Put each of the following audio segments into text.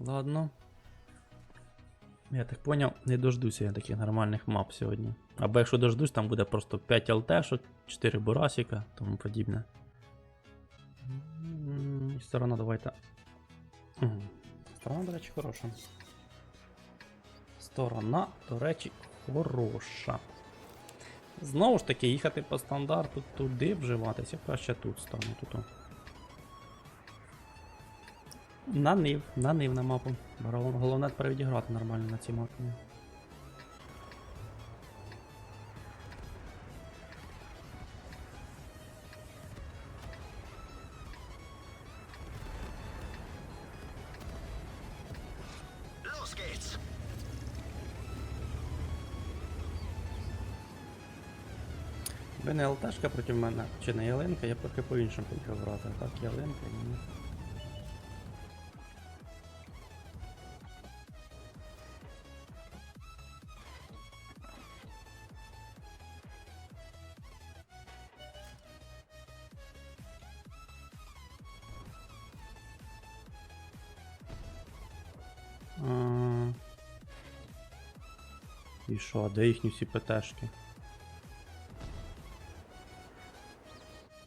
Ладно. Я так поняв, не дождуся я таких нормальних мап сьогодні. Або якщо дождусь, там буде просто 5 ЛТшок, 4 бурасика, тому подібне. І Сторона давайте. Сторона, до речі, хороша. Сторона, до речі, хороша. Знову ж таки, їхати по стандарту туди вживатися, краще тут стану тут. О. На нив, на мапу. Головне тепер відіграти нормально на цій мапі. Los не ЛТшка проти мене, чи не ялинка, я поки по-іншому поїхав грати. Так, ялинка і І що, де їхні всі ПТшки?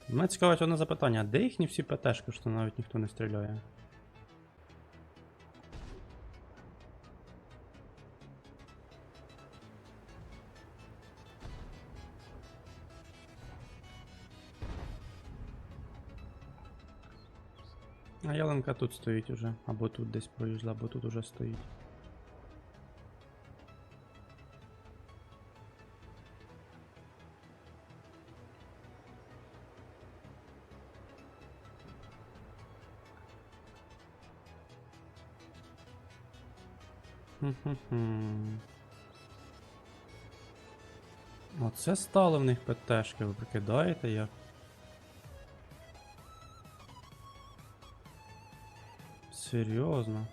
Мене цікавить одне запитання, а де їхні всі ПТшки, що навіть ніхто не стріляє? А ялинка тут стоїть уже, або тут десь проїжджала, або тут уже стоїть. Оце стало в них ПТшки, ви прикидаєте як? Серйозно?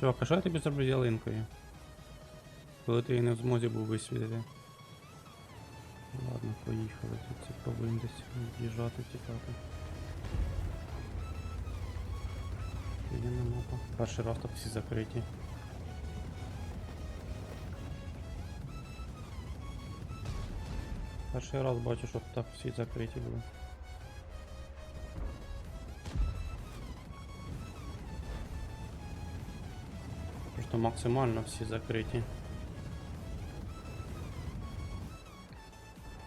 Чувак, а що я тобі зроблю ялинкою? Коли ти її не в змозі був висвітити. Ладно, поїхали. Тут це пробуємо десь від'їжджати, тікати. Є на мапа. Перший раз так всі закриті. Перший раз бачу, щоб так всі закриті були. Просто максимально всі закриті.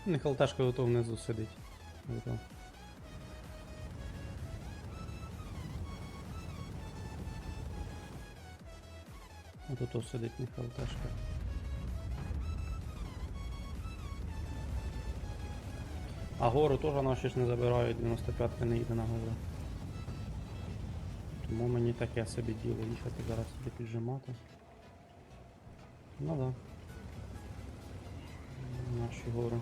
Не халташка ото внизу сидить. Ото. То сидить не халташка. А гору теж наші ж не забирають, 95-ка не йде на гору. Тому мені таке собі діло їхати зараз собі піджимати. Ну да. Наші гори.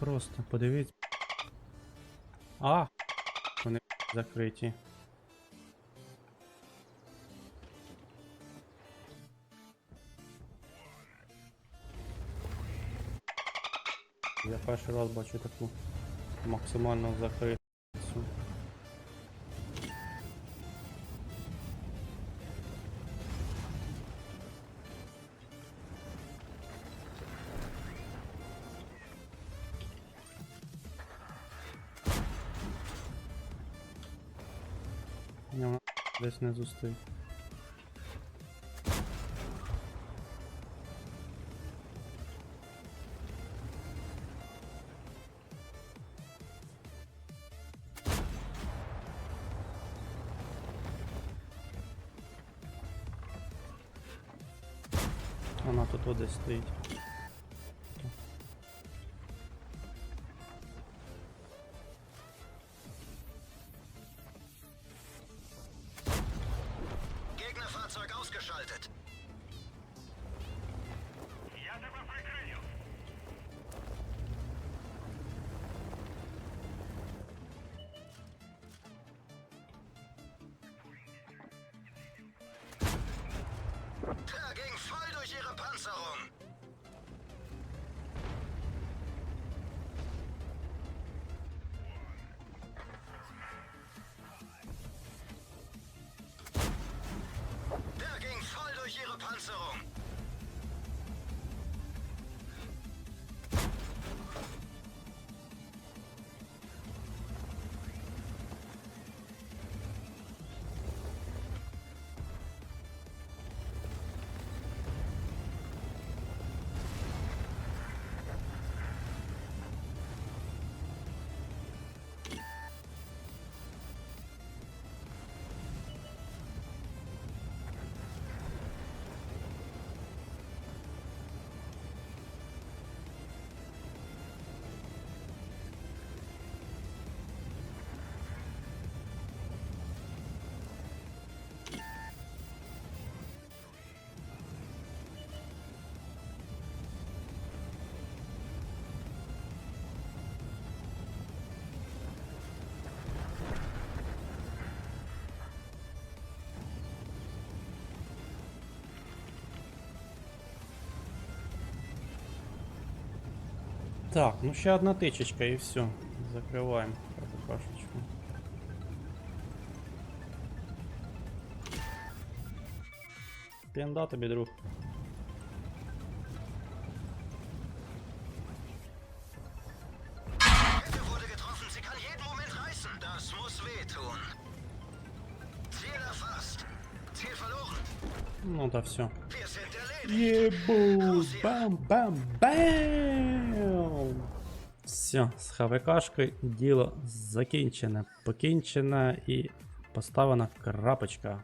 Просто подивіться. А! Вони закриті. Я перший раз бачу таку максимально закриту. Ні, вона Десь не стоїть. Вона тут десь стоїть. Так, ну ще одна тичечка і все. Закриваємо кашечку. Пінда тобі, друг. Kette wurde getroffen. Sie kann jeden Moment reißen. Das muss wehtun. Ziel erfasst. Ziel verloren. Ну та все. Єбу! Бам-бам-бам! Все, з ХВКшкою діло закінчене, покінчене і поставлена крапочка.